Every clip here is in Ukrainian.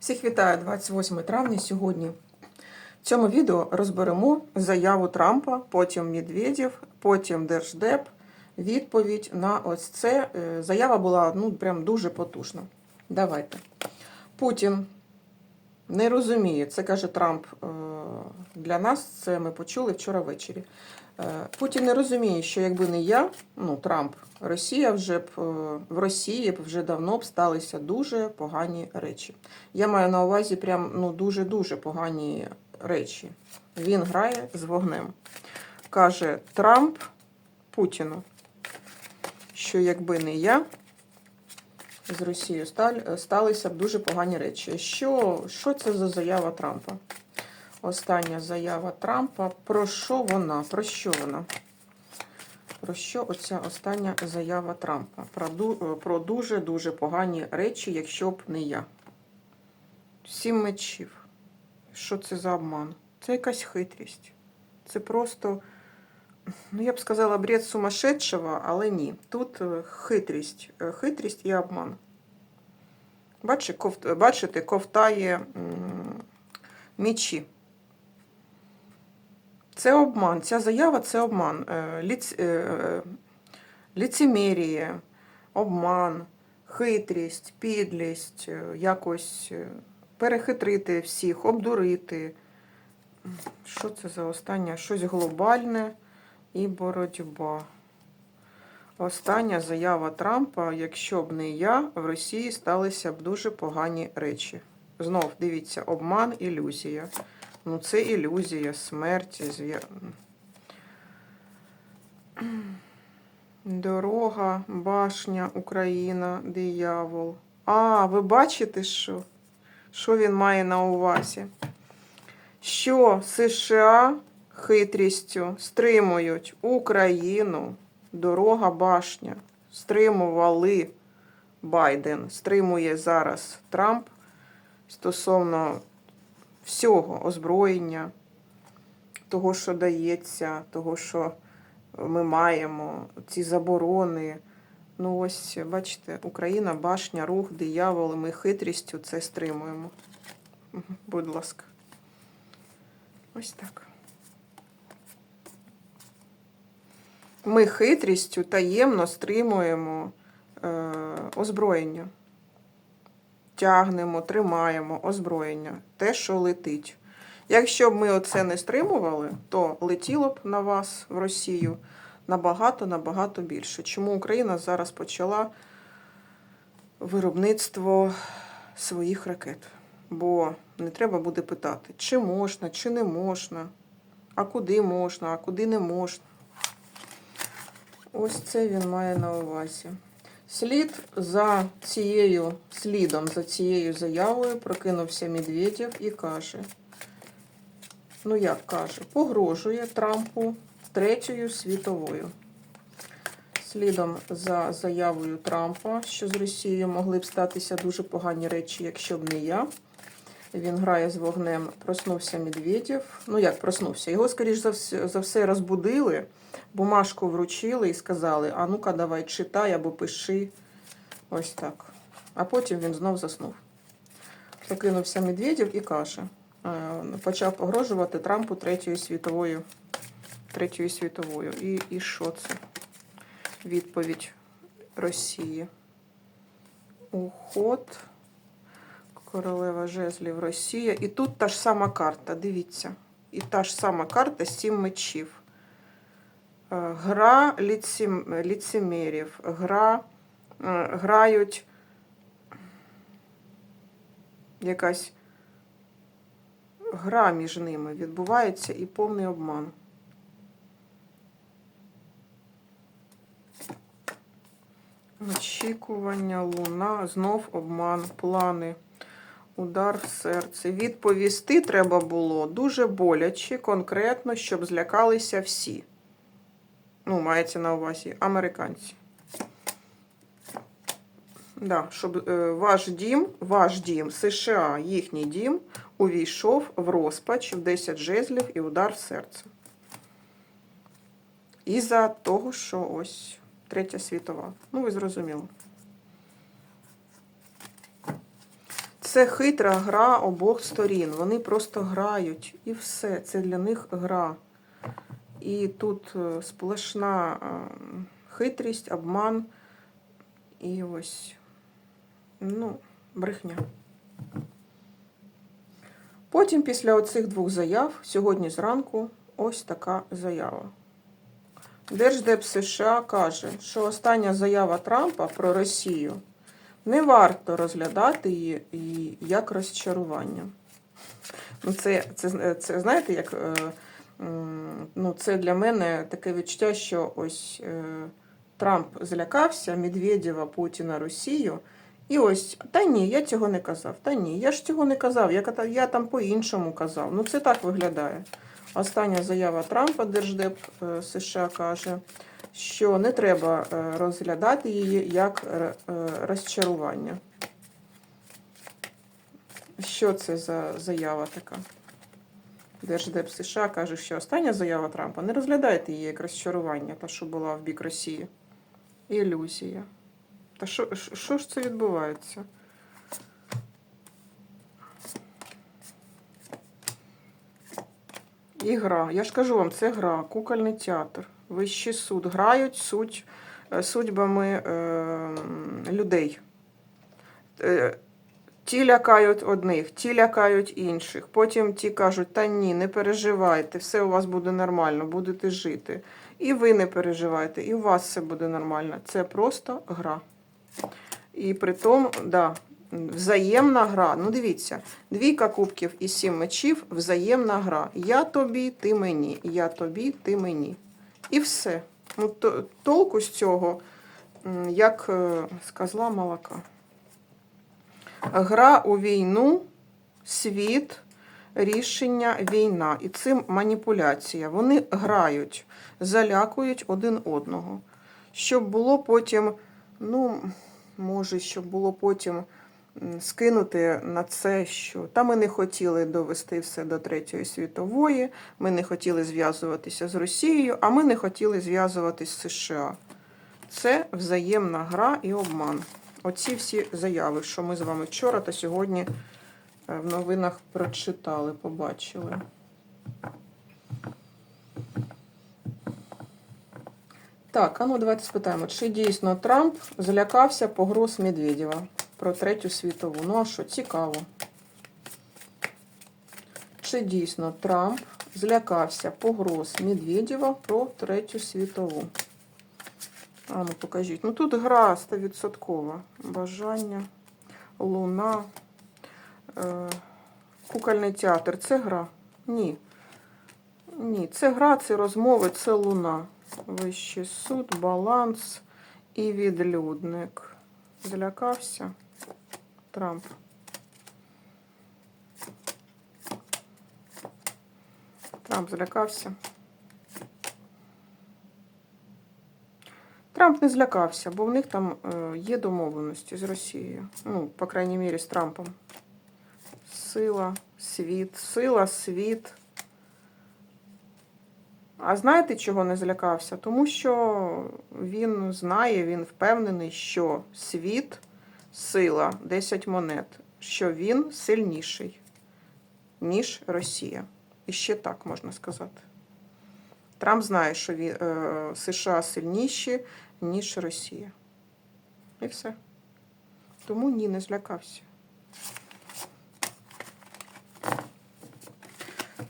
Всіх вітаю 28 травня сьогодні. В цьому відео розберемо заяву Трампа, потім Медведєв, потім Держдеп. Відповідь на ось це. Е, Заява була ну, прям дуже потужна. Давайте. Путін не розуміє, це каже Трамп е, для нас, це ми почули вчора ввечері. Е, Путін не розуміє, що якби не я, ну Трамп, Росія вже б е, в Росії б вже давно б сталися дуже погані речі. Я маю на увазі прям ну дуже дуже погані речі. Він грає з вогнем. Каже Трамп Путіну, що якби не я, з Росією сталися б дуже погані речі. Що, що це за заява Трампа? Остання заява Трампа. Про що вона? Про що вона? Про що оця остання заява Трампа? Про, дуже-дуже погані речі, якщо б не я. Сім мечів. Що це за обман? Це якась хитрість. Це просто, ну я б сказала, бред сумасшедшого, але ні. Тут е, хитрість. Е, Хитрість і обман. Бачите, ковт, бачите ковтає мічі. Це обман. Ця заява це обман. Е, Ліц, е, е, обман, хитрість, підлість, е, якось е, перехитрити всіх, обдурити. Що це за останнє? Щось глобальне і боротьба. Остання заява Трампа: якщо б не я, в Росії сталися б дуже погані речі. Знов дивіться, обман, ілюзія. Ну, це ілюзія, смерть, звір... Дорога, башня, Україна, диявол. А, ви бачите, що? Що він має на увазі? Що США хитрістю стримують Україну, дорога, башня. Стримували Байден, стримує зараз Трамп стосовно всього озброєння, того, що дається, того, що ми маємо, ці заборони. Ну, ось, бачите, Україна, башня, рух, диявол, ми хитрістю це стримуємо. Будь ласка. Ось так. Ми хитрістю таємно стримуємо е, озброєння тягнемо, тримаємо озброєння, те, що летить. Якщо б ми оце не стримували, то летіло б на вас в Росію набагато-набагато більше. Чому Україна зараз почала виробництво своїх ракет? Бо не треба буде питати, чи можна, чи не можна, а куди можна, а куди не можна. Ось це він має на увазі. Слід за цією слідом за цією заявою прокинувся Медведєв і каже: ну як каже, погрожує Трампу третьою світовою. Слідом за заявою Трампа, що з Росією могли б статися дуже погані речі, якщо б не я. Він грає з вогнем, проснувся Медведєв. Ну як проснувся? Його, скоріш за все, за все, розбудили, бумажку вручили і сказали: а ну-ка, давай читай або пиши. Ось так. А потім він знов заснув. Прокинувся Медведєв і каже, е, почав погрожувати Трампу третьою світовою. Третьою світовою. І, і що це? Відповідь Росії. Уход. Королева жезлів Росія. І тут та ж сама карта, дивіться. І та ж сама карта сім мечів. Е, Гра ліцем... ліцемерів, гра, е, грають якась гра між ними відбувається і повний обман. Очікування, луна, знов обман, плани. Удар в серце. Відповісти треба було дуже боляче, конкретно, щоб злякалися всі. Ну, мається на увазі американці. Да, щоб е, ваш дім, ваш дім, США, їхній дім, увійшов в розпач в 10 жезлів і удар в серце. Із-за того, що ось Третя світова. Ну, ви зрозуміли. Це хитра гра обох сторін. Вони просто грають і все. Це для них гра. І тут е, сплошна е, хитрість, обман і ось, ну, брехня. Потім, після оцих двох заяв, сьогодні зранку, ось така заява. Держдеп США каже, що остання заява Трампа про Росію не варто розглядати її як розчарування. Ну, це, це, це знаєте, як е, ну, це для мене таке відчуття, що ось е, Трамп злякався Медведєва, Путіна, Росію. І ось, та ні, я цього не казав. Та ні, я ж цього не казав, я, я там по-іншому казав. Ну, це так виглядає. Остання заява Трампа, Держдеп е, США каже, що не треба е, розглядати її як е, е, розчарування. Що це за заява така? Держдеп США каже, що остання заява Трампа не розглядайте її як розчарування, та що була в бік Росії. Ілюзія. Та що, що- ж це відбувається? І гра. Я ж кажу вам, це гра, кукольний театр, вищий суд. Грають суть, е, судьбами е, людей. Е, ті лякають одних, ті лякають інших. Потім ті кажуть, та ні, не переживайте, все у вас буде нормально, будете жити. І ви не переживайте, і у вас все буде нормально. Це просто гра. І при тому, да, взаємна гра. Ну, дивіться, двійка кубків і сім мечів взаємна гра. Я тобі, ти мені. Я тобі, ти мені. І все. Ну, то- толку з цього, як е, з козла молока. Гра у війну, світ, рішення, війна. І цим маніпуляція. Вони грають, залякують один одного. Щоб було потім, ну, може, щоб було потім скинути на це, що та ми не хотіли довести все до Третьої світової, ми не хотіли зв'язуватися з Росією, а ми не хотіли зв'язуватися з США. Це взаємна гра і обман. Оці всі заяви, що ми з вами вчора та сьогодні е, в новинах прочитали, побачили. Так, а ну давайте спитаємо, чи дійсно Трамп злякався погроз Медведєва про Третю світову? Ну а що, цікаво. Чи дійсно Трамп злякався погроз Медведєва про Третю світову? А ну покажіть. Ну тут гра 100%. Бажання, луна, е, кукольний театр. Це гра? Ні. Ні, це гра, це розмови, це луна. Вищий суд, баланс і відлюдник. Злякався Трамп. Трамп злякався. Трамп не злякався, бо в них там е, є домовленості з Росією. Ну, по крайній мірі, з Трампом. Сила, світ, сила, світ. А знаєте, чого не злякався? Тому що він знає, він впевнений, що світ, сила, 10 монет, що він сильніший, ніж Росія. І ще так можна сказати. Трамп знає, що він, е, США сильніші, ніж Росія. І все. Тому ні, не злякався.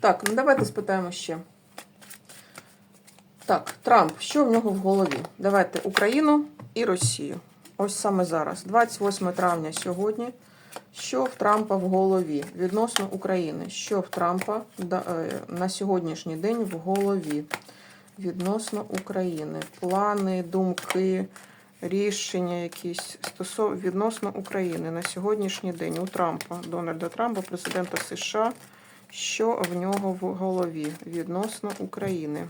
Так, ну давайте спитаємо ще. Так, Трамп, що в нього в голові? Давайте Україну і Росію. Ось саме зараз, 28 травня сьогодні. Що в Трампа в голові відносно України? Що в Трампа е, на сьогоднішній день в голові відносно України? Плани, думки, рішення якісь стосов... відносно України на сьогоднішній день у Трампа, Дональда Трампа, президента США. Що в нього в голові відносно України?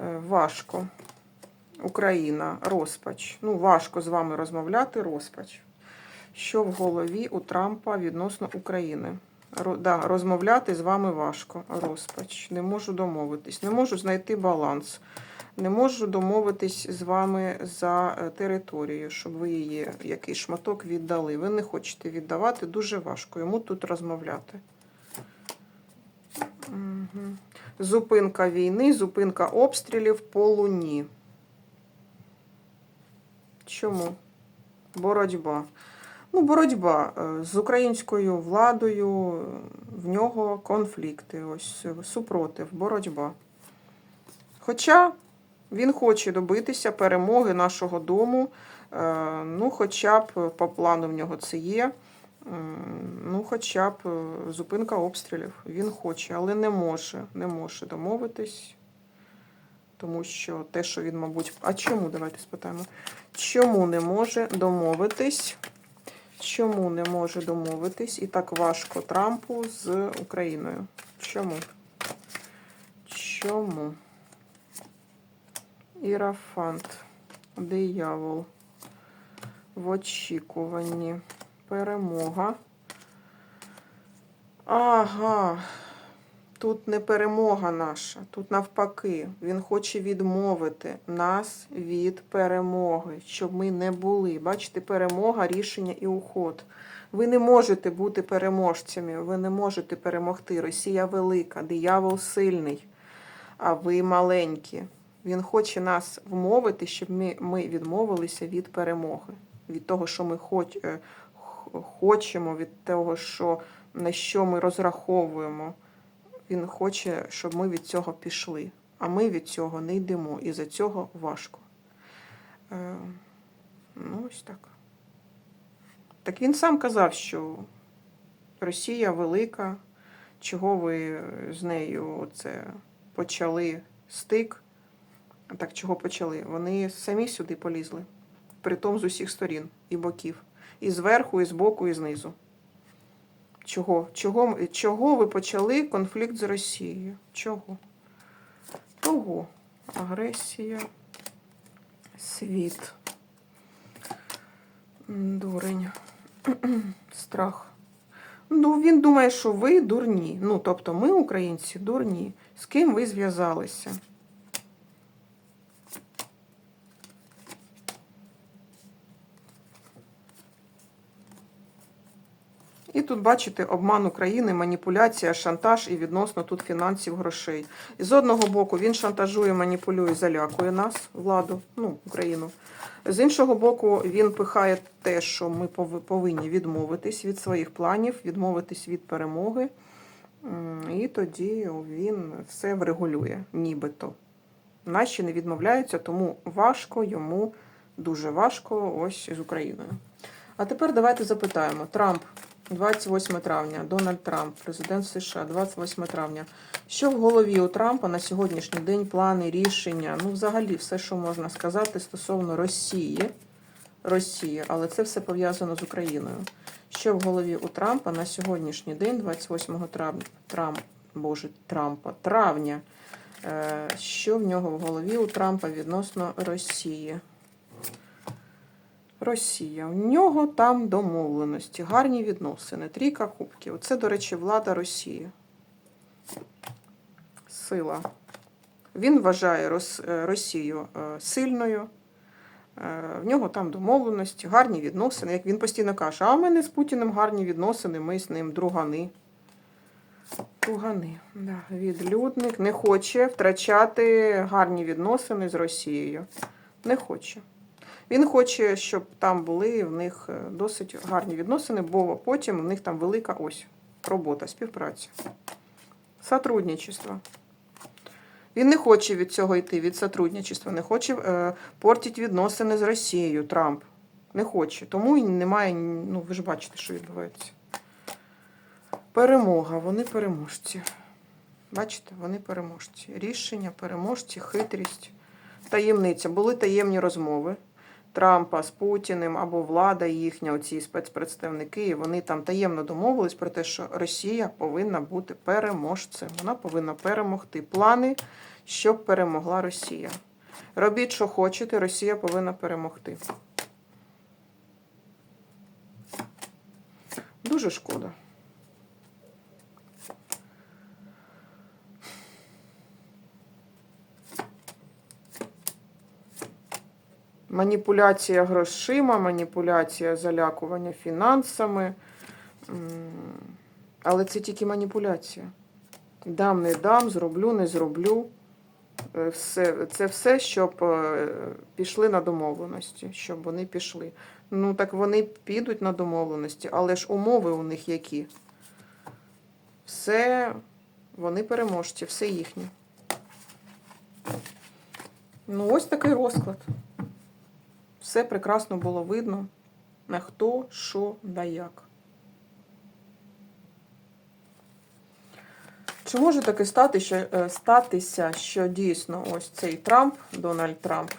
Е, Важко. Україна, розпач. Ну, важко з вами розмовляти, розпач. Що в голові у Трампа відносно України? Ро, да, розмовляти з вами важко. Розпач. Не можу домовитись, не можу знайти баланс. Не можу домовитись з вами за е, територію, щоб ви її якийсь шматок віддали. Ви не хочете віддавати, дуже важко йому тут розмовляти. Мгм. Зупинка війни, зупинка обстрілів по луні. Чому? Боротьба. Ну, боротьба е, з українською владою, в нього конфлікти, ось супротив, боротьба. Хоча він хоче добитися перемоги нашого дому, е, ну, хоча б по плану в нього це є. Ну, хоча б е, зупинка обстрілів. Він хоче, але не може, не може домовитись. Тому що те, що він, мабуть. А чому? Давайте спитаємо. Чому не може домовитись? Чому не може домовитись і так важко Трампу з Україною? Чому? Чому? Ірафант. Диявол. В очікуванні. Перемога. Ага. Тут не перемога наша, тут навпаки. Він хоче відмовити нас від перемоги, щоб ми не були. Бачите, перемога, рішення і уход. Ви не можете бути переможцями, ви не можете перемогти. Росія велика, диявол сильний, а ви маленькі. Він хоче нас вмовити, щоб ми, ми відмовилися від перемоги, від того, що ми хоч, е, хочемо, від того, що, на що ми розраховуємо. Він хоче, щоб ми від цього пішли, а ми від цього не йдемо, і за цього важко. Е, ну, ось так. Так він сам казав, що Росія велика, чого ви з нею це почали стик. Так чого почали? Вони самі сюди полізли, притом з усіх сторін і боків. І зверху, і збоку, і знизу. Чого? Чого, чого ви почали конфлікт з Росією? Чого? Того. Агресія, світ. Дурень. Страх. Ну, він думає, що ви дурні. Ну, тобто ми, українці, дурні. З ким ви зв'язалися? І тут бачите обман України, маніпуляція, шантаж і відносно тут фінансів, грошей. І з одного боку він шантажує, маніпулює, залякує нас, владу, ну, Україну. З іншого боку, він пихає те, що ми повинні відмовитись від своїх планів, відмовитись від перемоги. І тоді він все врегулює, нібито. Наші не відмовляються, тому важко йому, дуже важко ось з Україною. А тепер давайте запитаємо. Трамп, 28 травня, Дональд Трамп, президент США, 28 травня. Що в голові у Трампа на сьогоднішній день плани, рішення? Ну, взагалі, все, що можна сказати стосовно Росії. Росії, але це все пов'язано з Україною. Що в голові у Трампа на сьогоднішній день, 28 травня, Трамп, Боже, Трампа, травня. Е, Що в нього в голові у Трампа відносно Росії? Росія. У нього там домовленості, гарні відносини. Трійка кубків. Це, до речі, влада Росії. Сила. Він вважає е, Росію е, сильною. Е, В нього там домовленості, гарні відносини. Як він постійно каже, а в мене з Путіним гарні відносини, ми з ним другани. Другани. Да. Відлюдник не хоче втрачати гарні відносини з Росією. Не хоче. Він хоче, щоб там були в них е, досить гарні відносини, бо потім в них там велика ось робота, співпраця. Сотрудничество. Він не хоче від цього йти, від сотрудничества, не хоче е, портити відносини з Росією, Трамп. Не хоче. Тому і немає, ну ви ж бачите, що відбувається. Перемога, вони переможці. Бачите, вони переможці. Рішення, переможці, хитрість, таємниця. Були таємні розмови Трампа з Путіним або влада їхня, оці спецпредставники, і вони там таємно домовились про те, що Росія повинна бути переможцем. Вона повинна перемогти. Плани, щоб перемогла Росія. Робіть, що хочете, Росія повинна перемогти. Дуже шкода. Маніпуляція грошима, маніпуляція залякування фінансами. Але це тільки маніпуляція. Дам, не дам, зроблю, не зроблю. Е, Все, це все, щоб е, пішли на домовленості, щоб вони пішли. Ну так вони підуть на домовленості, але ж умови у них які? Все, вони переможці, все їхнє. Ну, ось такий розклад. Все прекрасно було видно, на хто, що, да як. Чи може таке стати, що, е, статися, що дійсно ось цей Трамп, Дональд Трамп,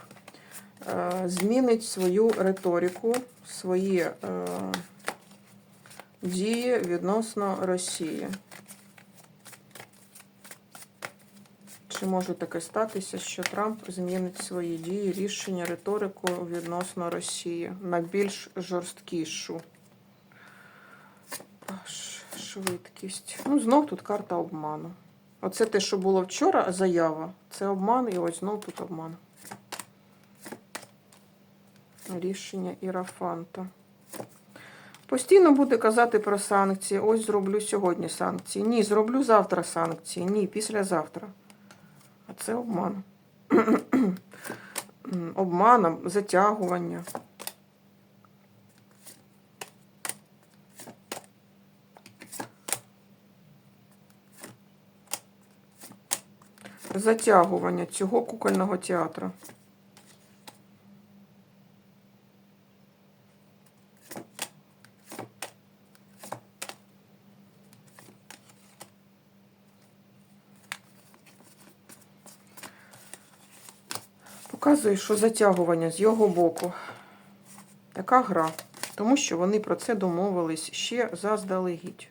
е, змінить свою риторику, свої е, дії відносно Росії? Чи може таке статися, що Трамп змінить свої дії, рішення, риторику відносно Росії на більш жорсткішу? Швидкість. Ну, знов тут карта обману. Оце те, що було вчора, заява. Це обман, і ось знов тут обман. Рішення Ірафанта. Постійно буде казати про санкції. Ось зроблю сьогодні санкції. Ні, зроблю завтра санкції. Ні, післязавтра. Це обман. Обманом, затягування. Затягування цього кукольного театру. Показує, що затягування з його боку. Така гра. Тому що вони про це домовились ще заздалегідь.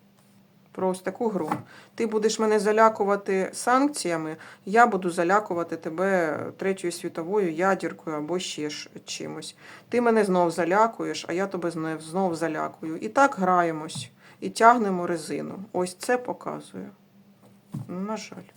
Про ось таку гру. Ти будеш мене залякувати санкціями, я буду залякувати тебе Третьою світовою ядеркою або ще ж чимось. Ти мене знов залякуєш, а я тебе знов, знов залякую. І так граємось, і тягнемо резину. Ось це показує. На жаль.